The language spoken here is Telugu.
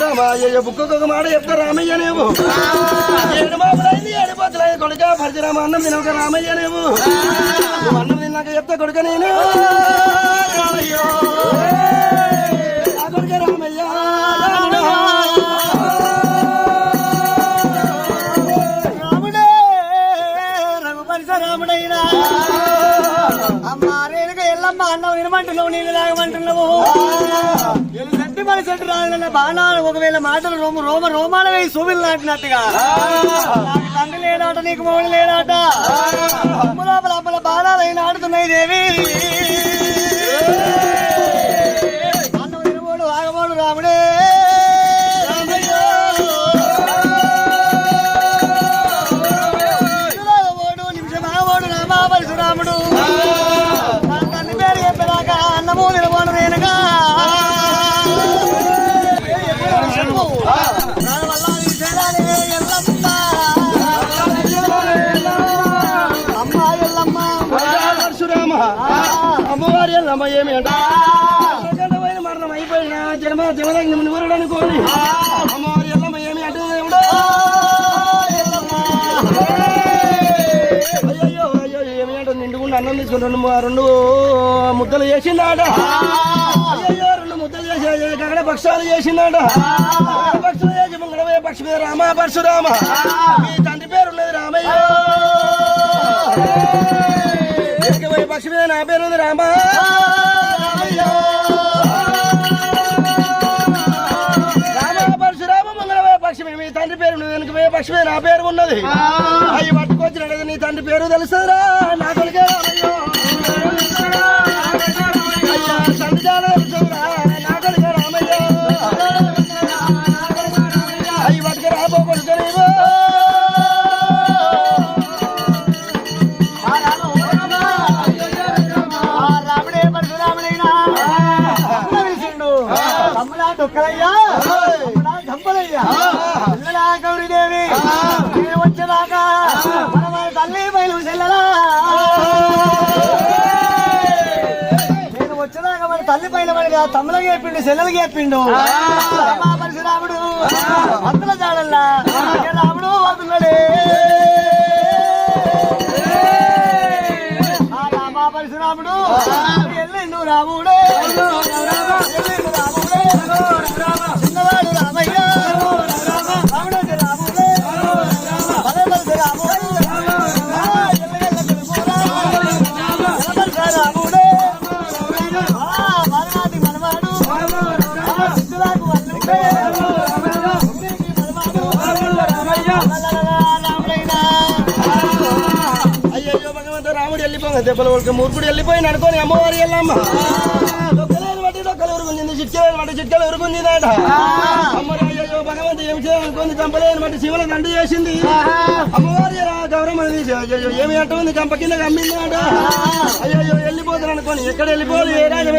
రామ అయ్యో బుక్కకు ఒక మాట చెప్తా రామయ్య నేవు. ఏడు మాపులైంది ఏడు పొద్దులైంది కొడుక పరశురామ అన్నం తినక రామయ్య నేవు. నువ్వు అన్నం తిన్నాక చెప్తా కొడుక నేను. కొడుక రామయ్య. రాముడే. రఘుపరిస రాముడైనా. అమ్మ రేణుక ఎల్లమ్మ అన్నం వినమంటున్నావు నీళ్ళు తాగమంటున్నావు. మరి సెట్టు రాగలన్న బాణాలు ఒకవేళ మాటలు రోమ రోమ రోమాల వేయి సూబిలు నాటినట్టుగా నాకు తండ్రి లేడాట నీకు మొగుడు లేడాట అమ్మ లోపల అమ్మల బాణాలు అయిన ఆడుతున్నాయి దేవి అన్నం వినబోడు ఆగబోడు రాముడే రామోడు ఎల్లమ్మ ఏమి అంట? మరణం అయిపోయిన జన్మ జమదగ్ని మునివరుడు అనుకోని అమ్మవారి ఎల్లమ్మ ఏమి అంటే దేవుడు? అయ్యో అయ్యో ఏమి అంటే? నిండుకుండా అన్నం తీసుకుని రెండు రెండు ముద్దలు అయ్యో రెండు ముద్దలు చేసి అక్కడ పక్షాలు చేసిందాడ పక్షులు చేసి ముంగడవే పక్షి మీద రామ పరశురామ. మీ తండ్రి పేరు ఉన్నది రామయ్య పక్షి మీద నా పేరు ఉంది రామ. రామ మీ తండ్రి పేరు వెనుక పక్షి మీద నా పేరు ఉన్నది. అవి పట్టుకొచ్చినట్టు నీ తండ్రి పేరు తెలుస్తుందిరా నా కొడుకే. తమ్ముడా డొక్కలయ్యా తమ్ముడా గంపలయ్యా పిల్లలా గౌరీదేవి నేను వచ్చేదాకా మన తల్లి బయలు చెల్లరా నేను వచ్చేదాకా మన తల్లి పైన పడి తమ్ములకి చెప్పిండు చెల్లెలకి చెప్పిండు. రామా పరశురాముడు అత్తల జాడల్లా. రాముడు ఆ రామా పరశురాముడు ఎల్లిండు రాముడే. ఎల్లిండు రాముడే. వెళ్ళిపోగా దెబ్బల వాళ్ళకి మూర్ఖుడు వెళ్ళిపోయిన అనుకోని అమ్మవారి వెళ్ళమ్మ బట్టి చిట్కలు ఉరుగుందిదాట అమ్మవారి అయ్యయ్యో భగవంతు ఏమి చేయాలనుకుంది శివుల దండు చేసింది. అమ్మవారి గౌరవం ఏమి అంటుంది చంప కింద అమ్మిందాట అయ్యయ్యో వెళ్ళిపోతాను అనుకోని. ఎక్కడ వెళ్ళిపోవాలి? ఏ రాజు